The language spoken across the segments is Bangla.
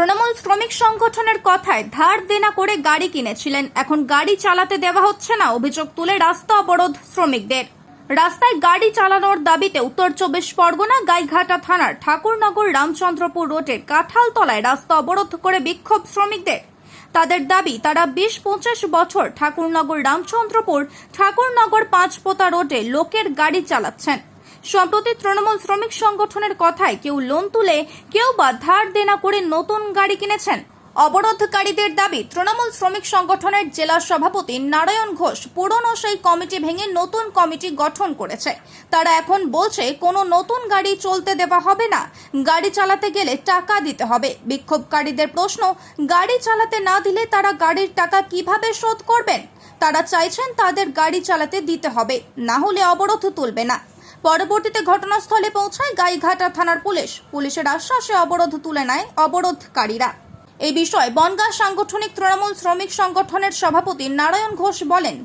তৃণমূল শ্রমিক সংগঠনের কথায় ধার দেনা করে গাড়ি কিনেছিলেন। এখন গাড়ি চালাতে দেওয়া হচ্ছে না, অভিযোগ তুলে রাস্তা অবরোধ শ্রমিকদের। রাস্তায় গাড়ি চালানোর দাবিতে উত্তর চব্বিশ পরগনা গাইঘাটা থানার ঠাকুরনগর রামচন্দ্রপুর রোডের কাঁঠালতলায় রাস্তা অবরোধ করে বিক্ষোভ শ্রমিকদের। তাদের দাবি, তারা বিশ পঁচিশ বছর ঠাকুরনগর রামচন্দ্রপুর ঠাকুরনগর পাঁচপোতা রোডে লোকের গাড়ি চালাচ্ছেন। সম্প্রতি তৃণমূল শ্রমিক সংগঠনের কথায় কেউ লোন তুলে, কেউ বা ধার দেনা করে নতুন গাড়ি কিনেছেন। অবরোধকারীদের দাবি, তৃণমূল শ্রমিক সংগঠনের জেলা সভাপতি নারায়ণ ঘোষ পুরনো সেই কমিটি ভেঙে নতুন কমিটি গঠন করেছে। তারা এখন বলছে, কোনো নতুন গাড়ি চলতে দেওয়া হবে না। গাড়ি চালাতে গেলে টাকা দিতে হবে। বিক্ষোভকারীদের প্রশ্ন, গাড়ি চালাতে না দিলে তারা গাড়ির টাকা কীভাবে শোধ করবেন? তারা চাইছেন তাদের গাড়ি চালাতে দিতে হবে, না হলে অবরোধ তুলবে না। পরবর্তীতে ঘটনাস্থলে পৌঁছায় গাইঘাটা থানার পুলিশ। পুলিশের আশ্বাসে অবরোধ তুলে নেয় অবরোধকারীরা। এই বিষয়ে বনগাঁ সাংগঠনিক তৃণমূল শ্রমিক সংগঠনের সভাপতি নারায়ণ ঘোষ বলেন,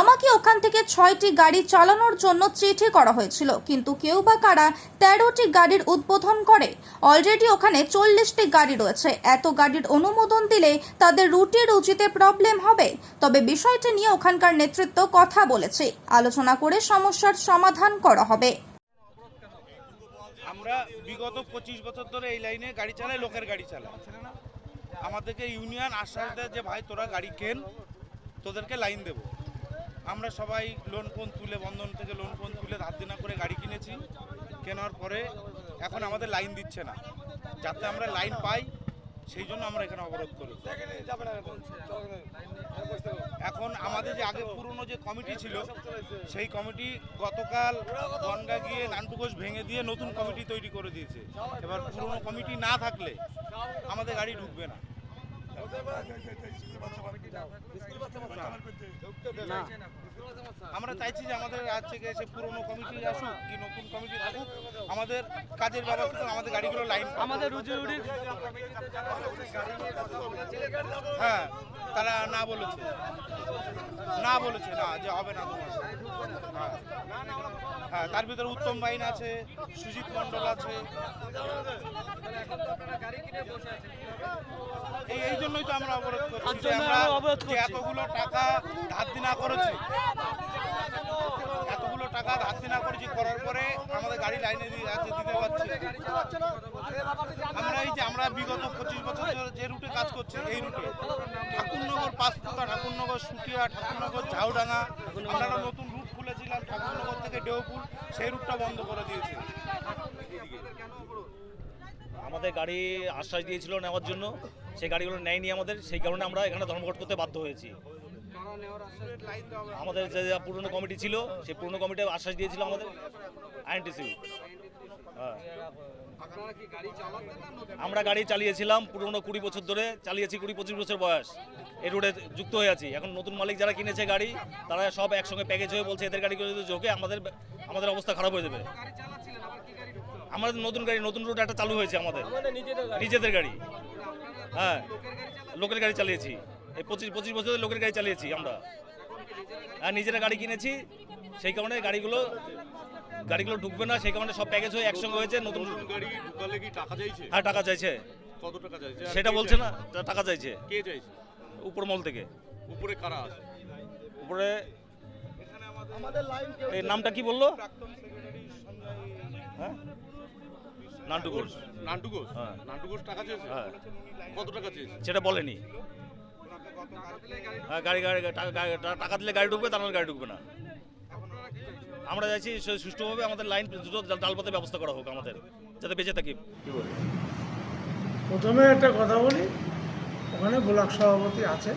আমাকে ওখান থেকে ছয়টি গাড়ি চালানোর জন্য চিঠি করা হয়েছিল, কিন্তু কেউ বা কারা তেরোটি গাড়ির উদ্বোধন করে। অলরেডি ওখানে চল্লিশটি গাড়ি রয়েছে। এত গাড়ির অনুমোদন দিলে তাদের রুটি রুজিতে প্রবলেম হবে। তবে বিষয়টি নিয়ে ওখানকার নেতৃত্ব কথা বলেছে। আলোচনা করে সমস্যার সমাধান করা হবে। আমরা বিগত পঁচিশ বছর ধরে এই লাইনে গাড়ি চালাই, লোকের গাড়ি চালাই। আমাদেরকে ইউনিয়ন আশ্বাস দেয় যে, ভাই, তোরা গাড়ি কেন? তোদেরকে লাইন দেব। আমরা সবাই লোন ফোন তুলে, বন্ধন থেকে লোন ফোন তুলে ধার দিনা করে গাড়ি কিনেছি। কেনার পরে এখন আমাদের লাইন দিচ্ছে না। যাতে আমরা লাইন পাই সেই জন্য আমরা এখানে অবরোধ করি এখন আমাদের যে আগে পুরনো যে কমিটি ছিল, সেই কমিটি গতকাল গঙ্গা গিয়ে নান্টু ঘোষ ভেঙে দিয়ে নতুন কমিটি তৈরি করে দিয়েছে এবার পুরনো কমিটি না থাকলে আমাদের গাড়ি ঢুকবে না। আমরা চাইছি যে আমাদের আজ থেকে এসে পুরনো কমিটি আসুক কি নতুন কমিটি থাকুক আমাদের কাজের ব্যবস্থা আমাদের গাড়িগুলো লাইন আমাদের রুজি রুটির হ্যাঁ তারা না বলেছে। না বলেছে না যে হবে না তোমার। হ্যাঁ। হ্যাঁ তার ভিতরে উত্তম বাইন আছে সুজিত মণ্ডল আছে। এই এই জন্যই তো আমরা অবরোধ করছি আমরা যে এতগুলো টাকা ধার দিনা করেছি এতগুলো টাকা ধার দিনা করেছি করার পরে আমাদের গাড়ি লাইনে দিতে পারছি আমরা এই যে আমরা বিগত পঁচিশ বছর ধরে যে রুটে কাজ করছি এই রুটে। ঠাকুরনগর পাঁচপুতা ঠাকুরনগর সুটিয়া ঠাকুরনগর ঝাউডাঙ্গা আমরা নতুন রুট খুলেছিলাম ঠাকুরনগর থেকে ডেউপুল সেই রুটটা বন্ধ করে দিয়েছি। আমাদের গাড়ি আশ্বাস দিয়েছিল নেওয়ার জন্য, সেই গাড়িগুলো নেয়নি আমাদের, সেই কারণে আমরা এখানে ধর্মঘট করতে বাধ্য হয়েছি। আমাদের যে পুরনো কমিটি ছিল, সেই পুরনো কমিটি আশ্বাস দিয়েছিল আমাদের আইএনটিসি হ্যাঁ। আমরা গাড়ি চালিয়েছিলাম পুরনো কুড়ি বছর ধরে, চালিয়েছি কুড়ি পঁচিশ বছর বয়স। এই রোডে যুক্ত হয়ে আছি। এখন নতুন মালিক যারা কিনেছে গাড়ি, তারা সব একসঙ্গে প্যাকেজ হয়ে বলছে, এদের গাড়ি যদি আমাদের আমাদের অবস্থা খারাপ হয়ে যাবে। আমাদের নতুন গাড়ি নতুন রুট একটা চালু হয়েছে আমাদের। নিজেদের গাড়ি। হ্যাঁ লোকের গাড়ি চালিয়েছি। এই পঁচিশ পঁচিশ বছর লোকের গাড়ি চালিয়েছি আমরা। হ্যাঁ নিজেরা গাড়ি কিনেছি সেই কারণে গাড়িগুলো গাড়িগুলো ঢুকবে না সেই কারণে সব প্যাকেজ হয়ে একসঙ্গে হয়েছে নতুন নতুন গাড়ি ঢুকালে কি টাকা চাইছে? হ্যাঁ টাকা চাইছে। কত টাকা চাইছে? সেটা বলছে না টাকা চাইছে। কে চাইছে? উপর মল থেকে। উপরে কারা আছে? উপরে এই নামটা কি বলল? হ্যাঁ? নান্টু ঘোষ। নান্টু ঘোষ? হ্যাঁ। নান্টু ঘোষ টাকা চেয়েছে? হ্যাঁ। কত টাকা চেয়েছে? সেটা বলেনি। হ্যাঁ গাড়ি গাড়ি টাকা টাকা দিলে গাড়ি ঢুকবে তাহলে গাড়ি ঢুকবে না। আমরা চাইছি সুষ্ঠুভাবে আমাদের লাইন দ্রুত ডালপথে ব্যবস্থা করা হোক আমাদের যাতে বেঁচে থাকি। প্রথমে একটা কথা বলি ওখানে ব্লক সভাপতি আছে।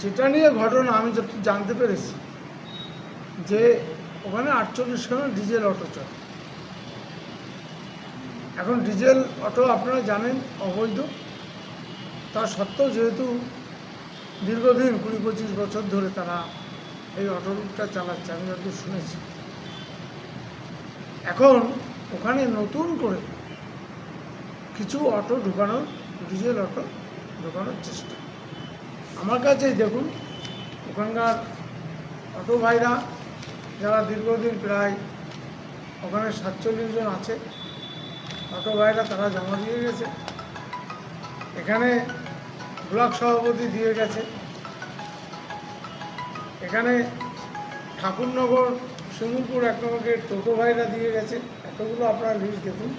যেটা নিয়ে ঘটনা আমি যত জানতে পেরেছি যে ওখানে আটচল্লিশ খানা ডিজেল অটো চলে। এখন ডিজেল অটো আপনারা জানেন অবৈধ। তা সত্ত্বেও যেহেতু দীর্ঘদিন কুড়ি পঁচিশ বছর ধরে তারা এই অটো রুটটা চালাচ্ছে, আমি যত শুনেছি। এখন ওখানে নতুন করে কিছু অটো ঢুকানোর, ডিজেল অটো ঢুকানোর চেষ্টা। আমার কাছে দেখুন, ওখানকার অটো ভাইরা যারা দীর্ঘদিন প্রায় ওখানে সাতচল্লিশ জন আছে অটো ভাইরা, তারা জমা দিয়ে গেছে। এখানে ব্লক সভাপতি দিয়ে গেছে। এখানে ঠাকুরনগর শিমুলপুর এক নম্বরের টোটো ভাইরা দিয়ে গেছে। এতগুলো আপনারা লিস্ট দেখুন।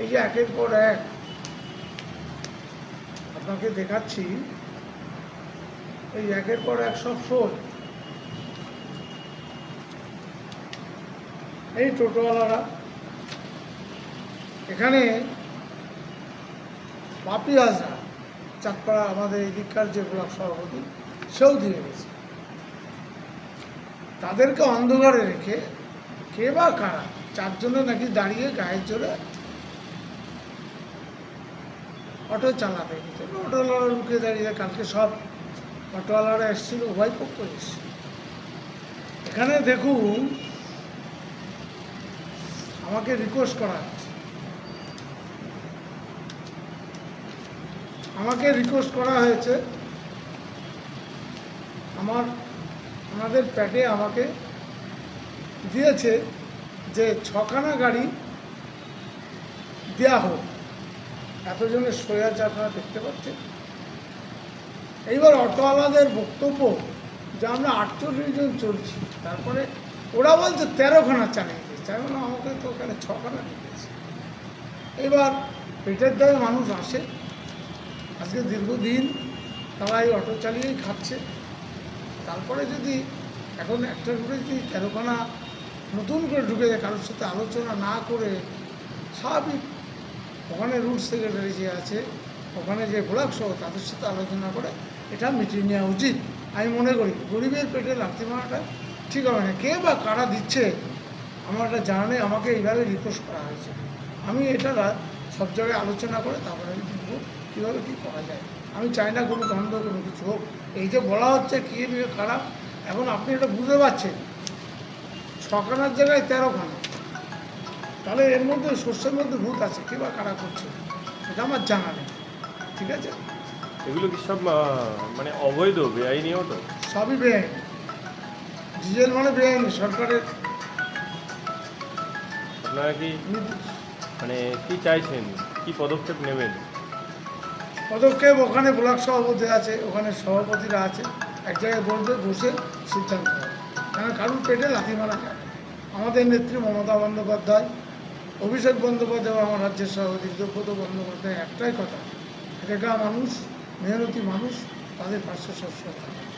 এই যে একের পর এক, আপনাকে দেখাচ্ছি। এই একের পর এক সব শোধ। এই টোটোওয়ালারা এখানে পাপি হাজরা চাঁদপাড়া আমাদের এদিককার যে ব্লক সভাপতি, সেও দিয়ে গেছে। তাদেরকে অন্ধকারে রেখে কে বা কারা, চারজনে নাকি দাঁড়িয়ে গায়ের জোরে অটো চালাতে গেছে অটোওয়ালারা রুখে দাঁড়িয়ে, কালকে সব অটোওয়ালারা এসেছিল, উভয় পক্ষ এসছে এখানে দেখুন, আমাকে রিকোয়েস্ট করা হচ্ছে আমাকে রিকোয়েস্ট করা হয়েছে। আমার, আমাদের প্যাটে আমাকে দিয়েছে যে ছখানা গাড়ি দেওয়া হোক। এতজনের আছে আপনারা দেখতে পাচ্ছেন। এইবার অটোওয়ালাদের বক্তব্য যে আমরা আটচল্লিশ জন চলছি, তারপরে ওরা বলছে তেরোখানা চালিয়ে দিয়েছে। আমি আমাকে তো ওখানে ছখানা দিয়েছে। এবার পেটের দায়ে মানুষ আসে। আজকে দীর্ঘদিন তারা এই অটো চালিয়েই খাচ্ছে। তারপরে যদি এখন একটা করে যদি তেরোখানা নতুন করে ঢুকে যায়, কারোর সাথে আলোচনা না করে স্বাভাবিক ওখানে রুট সেক্রেটারি যে আছে, ওখানে যে ব্লক সহ তাদের সাথে আলোচনা করে, এটা মিটিয়ে নেওয়া উচিত। আমি মনে করি গরিবের পেটে লাথি মারাটা ঠিক হবে না। কে বা কারা দিচ্ছে, আমার এটা জানা নেই। আমাকে এইভাবে রিকোয়েস্ট করা হয়েছে। আমি এটা সব জায়গায় আলোচনা করে তারপরে আমি কীভাবে কী করা যায়? আমি চাই না কোনো দ্বন্দ্ব কোনো কিছু হোক। এই যে বলা হচ্ছে কী নিয়ে খারাপ এখন আপনি এটা বুঝতে পারছেন। ছখানার জায়গায় তেরো তেরোখানা তাহলে এর মধ্যে শস্যের মধ্যে ভূত আছে কে বা কারা করছে? সেটা আমার জানা নেই। ঠিক আছে? এগুলো কি সব মানে অবৈধ বেআইনি অটো? সবই বেআইনি। ডিজেল মানে বেআইনি সরকারের আপনারা কি মানে কি চাইছেন? কি পদক্ষেপ নেবেন? পদক্ষেপ ওখানে ব্লক সভাপতি আছে, ওখানে সভাপতিরা আছে, এক জায়গায় বলবে বসে সিদ্ধান্ত হবে। কারণ কারুর পেটে লাথি মারা যায়। আমাদের নেত্রী মমতা বন্দ্যোপাধ্যায়, অভিষেক বন্দ্যোপাধ্যায় আমার রাজ্যের সভাপতি দ্রৌপদ বন্দ্যোপাধ্যায় একটাই কথা এখানকার মানুষ, মেহনতি মানুষ, তাদের পাশে সবসময় থাকে